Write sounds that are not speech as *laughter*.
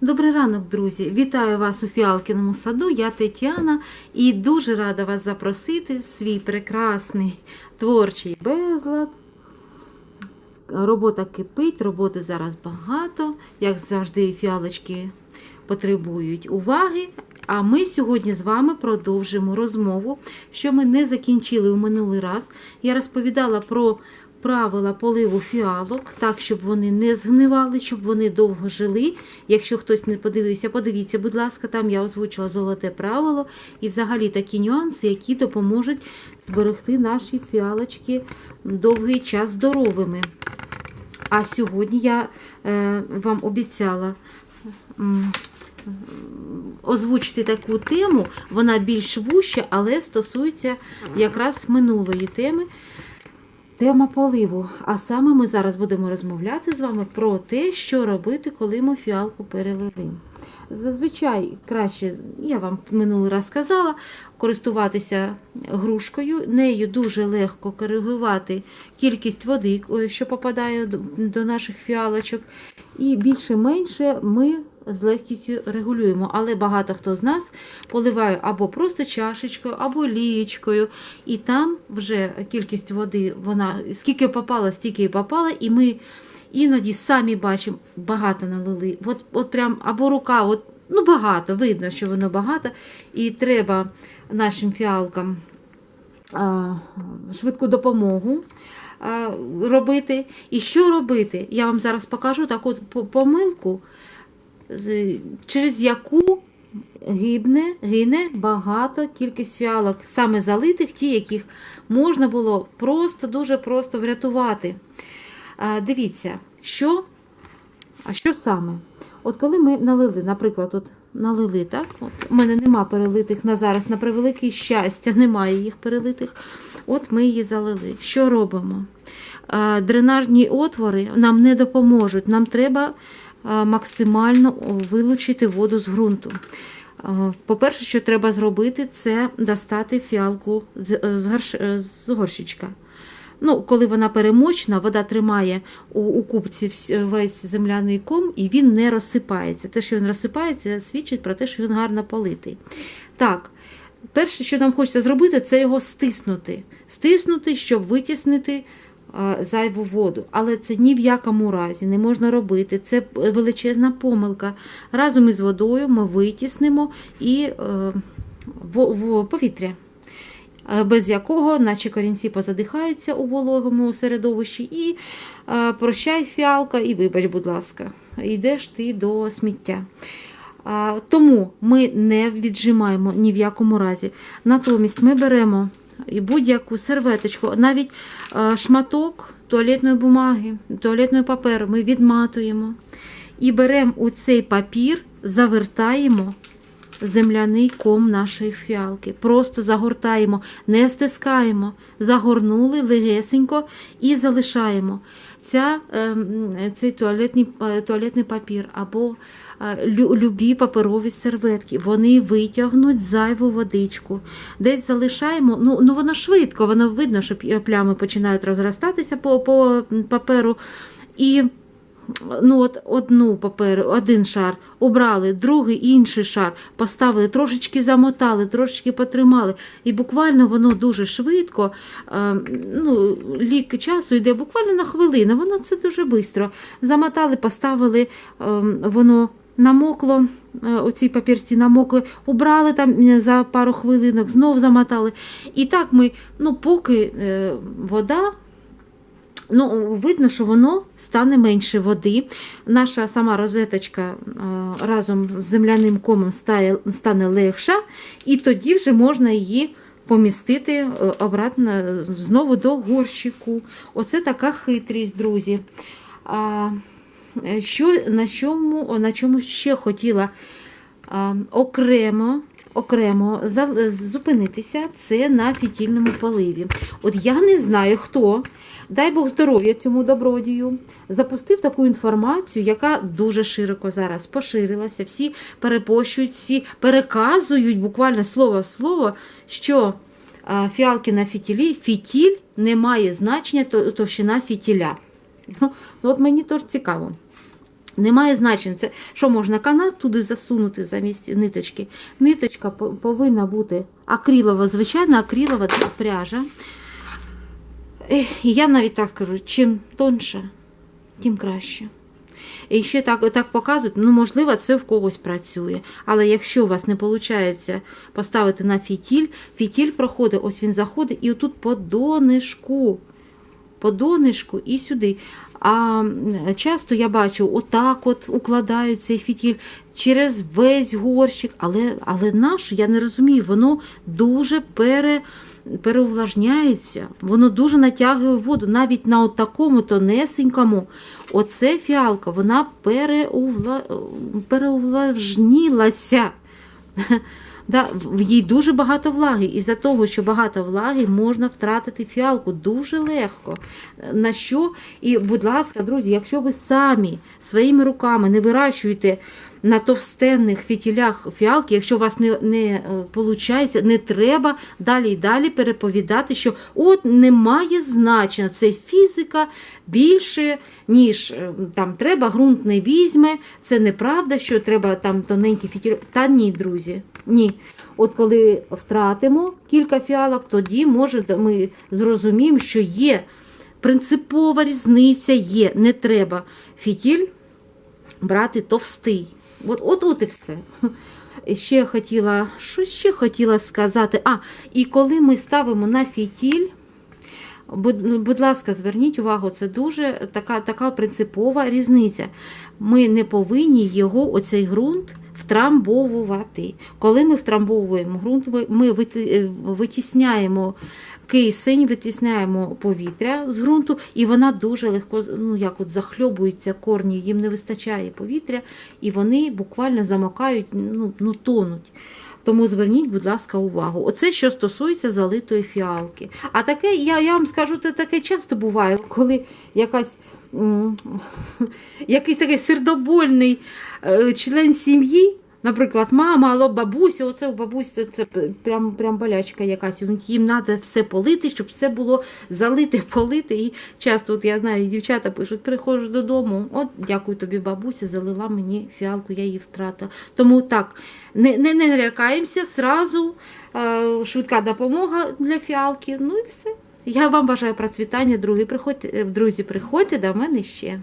Добрий ранок, друзі! Вітаю вас у Фіалкіному саду. Я Тетяна і дуже рада вас запросити в свій прекрасний творчий безлад. Робота кипить, роботи зараз багато, як завжди, фіалочки потребують уваги. А ми сьогодні з вами продовжимо розмову, що ми не закінчили у минулий раз. Я розповідала про правила поливу фіалок, так, щоб вони не згнивали, щоб вони довго жили. Якщо хтось не подивився, подивіться, будь ласка, там я озвучила золоте правило і взагалі такі нюанси, які допоможуть зберегти наші фіалочки довгий час здоровими. А сьогодні я е, вам обіцяла озвучити таку тему, вона більш вуща, але стосується якраз минулої теми. Тема поливу. А саме ми зараз будемо розмовляти з вами про те, що робити, коли ми фіалку перелили. Зазвичай краще, я вам минулий раз сказала, користуватися грушкою. Нею дуже легко коригувати кількість води, е, що попадає до наших фіалочок. І більше-менше ми з легкістю регулюємо. Але багато хто з нас поливає або просто чашечкою, або лієчкою. І там вже кількість води, вона скільки попало, стільки і попало, і ми іноді самі бачимо, багато налили. От, от прям або рука, от, ну багато, видно, що воно багато, і треба нашим фіалкам а, швидку допомогу робити. І що робити? Я вам зараз покажу таку по- помилку, через яку гибне, гине багато кількість фіалок, саме залитих, ті, яких можна було просто дуже просто врятувати. Дивіться, що, а що саме? От коли ми налили, наприклад, от налили, так? От у мене нема перелитих на зараз, на превелике щастя, немає їх перелитих. От ми її залили. Що робимо? Дренажні отвори нам не допоможуть. Нам треба максимально вилучити воду з ґрунту. Е, По-перше, що треба зробити, це достати фіалку з, е, горщичка. Ну, коли вона перемочена, вода тримає у, купці весь земляний ком і він не розсипається. Те, що він розсипається, свідчить про те, що він гарно политий. Так, перше, що нам хочеться зробити, це його стиснути. Стиснути, щоб витіснити е, зайву воду. Але це ні в якому разі не можна робити. Це величезна помилка. Разом із водою ми витіснимо і е, в, повітря е, без якого наші корінці позадихаються у вологому середовищі, і е, прощай фіалка, і вибач, будь ласка, йдеш ти до сміття. Тому ми не віджимаємо ні в якому разі. Натомість ми беремо і будь-яку серветочку, навіть е, шматок туалетної бумаги, туалетної паперу ми відматуємо і беремо цей папір, завертаємо земляний ком нашої фіалки. Просто загортаємо, не стискаємо, загорнули легесенько і залишаємо. Ця, ем, цей туалетний, е, туалетний папір або любі паперові серветки. Вони витягнуть зайву водичку. Десь залишаємо, ну, ну воно швидко, воно видно, що плями починають розростатися по, по паперу. І ну от одну паперу, один шар обрали, другий інший шар поставили, трошечки замотали, трошечки потримали. І буквально воно дуже швидко, ну, лік часу йде буквально на хвилину, воно це дуже швидко. Замотали, поставили, е, воно намокло, е, оці папірці намокли, убрали там е, за пару хвилинок, знов замотали. І так ми, ну, поки е, вода Ну, видно, що воно стане менше води. Наша сама розеточка разом з земляним комом стане легша, і тоді вже можна її помістити обратно знову до горщику. Оце така хитрість, друзі. Що, на, чому, на чому ще хотіла а, окремо окремо зупинитися це на фітільному поливі. От я не знаю, хто, дай Бог здоров'я цьому добродію, запустив таку інформацію, яка дуже широко зараз поширилася. Всі перепощують, всі переказують буквально слово в слово, що фіалки на фітілі, фітіль не має значення то- товщина фітіля. Ну, от мені теж цікаво. Немає значення. Це що можна канат туди засунути замість ниточки. Ниточка повинна бути акрилова, звичайна акрилова пряжа. І я навіть так скажу, чим тонше, тим краще. І ще так, так показують, ну, можливо, це в когось працює. Але якщо у вас не виходить поставити на фітіль, фітіль проходить, ось він заходить, і отут по донишку, по донишку і сюди. А часто я бачу, отак от укладають цей фітіль через весь горщик, але, але наш, я не розумію, воно дуже пере, переувлажняється, воно дуже натягує воду. Навіть на такому тонесенькому, оце фіалка, вона переувла, переувлажнілася. Да, в їй дуже багато влаги. І за того, що багато влаги, можна втратити фіалку дуже легко. На що? І, будь ласка, друзі, якщо ви самі своїми руками не вирощуєте на товстенних фітілях фіалки, якщо у вас не, не виходить, не треба далі і далі переповідати, що от немає значення, це фізика більше, ніж е, там треба, ґрунт не візьме, це неправда, що треба там тоненькі фітілі. Та ні, друзі, ні. От коли втратимо кілька фіалок, тоді може ми зрозуміємо, що є принципова різниця, є, не треба фітіль брати товстий. От, от, от і все. *laughs* Ще хотіла, що ще хотіла сказати? А, і коли ми ставимо на фітіль, будь, будь ласка, зверніть увагу, це дуже така, така принципова різниця. Ми не повинні його, оцей ґрунт, втрамбовувати. Коли ми втрамбовуємо ґрунт, ми- е, витісняємо кисень, витісняємо повітря з ґрунту, і вона дуже легко ну, як от захльобується корні, їм не вистачає повітря, і вони буквально замокають, ну, ну тонуть. Тому зверніть, будь ласка, увагу. Оце що стосується залитої фіалки. А таке, я, я вам скажу, це таке часто буває, коли якась. *laughs* Якийсь такий сердобольний е, член сім'ї, наприклад, мама або бабуся, оце у бабусі це, це прям, прям болячка якась. Їм треба все полити, щоб все було залите, *laughs* полити. І часто, от я знаю, дівчата пишуть, приходжу додому, от дякую тобі, бабуся, залила мені фіалку, я її втратила. Тому так, не, не, не лякаємося, сразу е, швидка допомога для фіалки, ну і все. Я вам бажаю процвітання, друзі. Приходьте, друзі, приходьте до мене ще.